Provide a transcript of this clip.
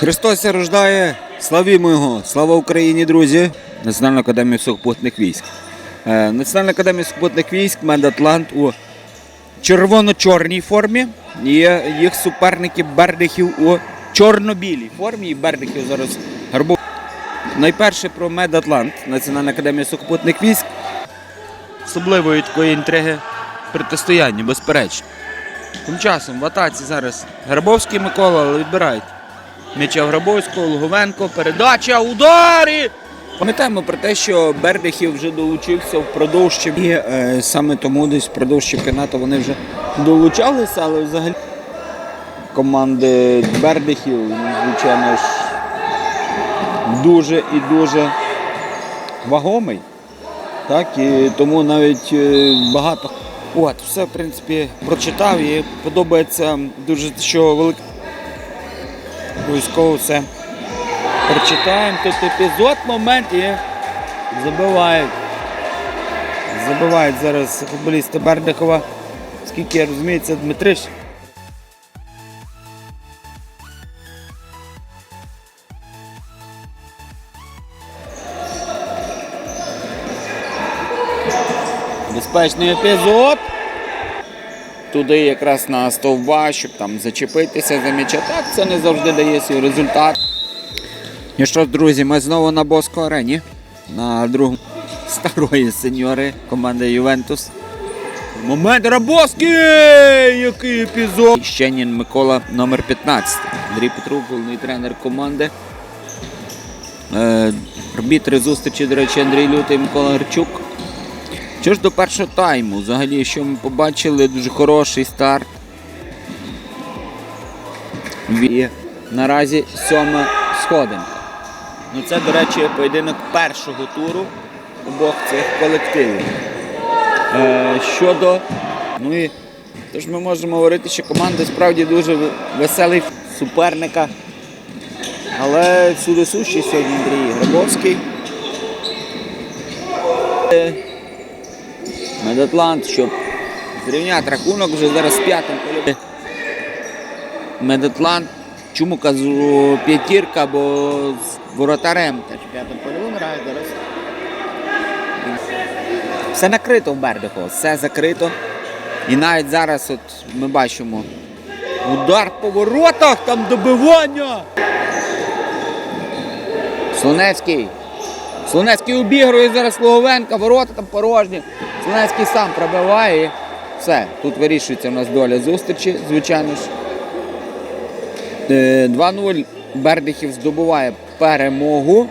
Христос рождає, славімо Його! Слава Україні, друзі! Національна академія сухопутних військ. Е, Національна академія сухопутних військ Медатлант у червоно-чорній формі. Є їх суперники Бердихів у чорно-білій формі. І Бердихів зараз гарбов. Найперше про Медатлант, Національна академія сухопутних військ. Особливої такої інтриги протистояння, безперечно. Тим часом в атаці зараз Грабовський Микола, але відбирають. М'яча Грабовського, Луговенко, передача, удари! Пам'ятаємо про те, що Бердихів вже долучився впродовж і е, саме тому десь впродовж чемпіонату вони вже долучалися, але взагалі команди Бердихів, ну, звичайно ж, дуже і дуже вагомий. Так, і тому навіть е, багато. От, все, в принципі, прочитав і подобається дуже, що велик... обов'язково все прочитаємо. Тут епізод, момент і забивають. Забивають зараз футболісти Бердихова. Скільки я розумію, це Дмитриш. Безпечний епізод. Туди якраз на стовба, щоб там зачепитися за м'яча. Так, це не завжди дає свій результат. І що, друзі, ми знову на Боско арені. На другому старої сеньори команди Ювентус. Момент Рабоски! Який епізод! Щенін Микола номер 15. Андрій Петрук, головний тренер команди. Е, арбітри зустрічі, до речі, Андрій Лютий Микола Гарчук. Що ж до першого тайму, взагалі, що ми побачили, дуже хороший старт. І наразі сьома сходинка. Ну це, до речі, поєдинок першого туру обох цих колективів. Е, щодо. Ну і тож ми можемо говорити, що команда справді дуже веселий суперника. Але всюди сущий сьогодні Андрій Грабовський. Медатлант, щоб зрівняти рахунок вже зараз п'ятим полі. Медатлант. Чому кажу п'ятірка, бо з воротарем теж п'ятим польовим грає зараз. Все накрито в Бердиху, все закрито. І навіть зараз от ми бачимо удар по воротах, там добивання. Слонецький. Слонецький обігрує зараз Логовенка, ворота там порожні. Слонецький сам пробиває. Все, тут вирішується у нас доля зустрічі, звичайно ж. Е, 2-0 Бердихів здобуває перемогу.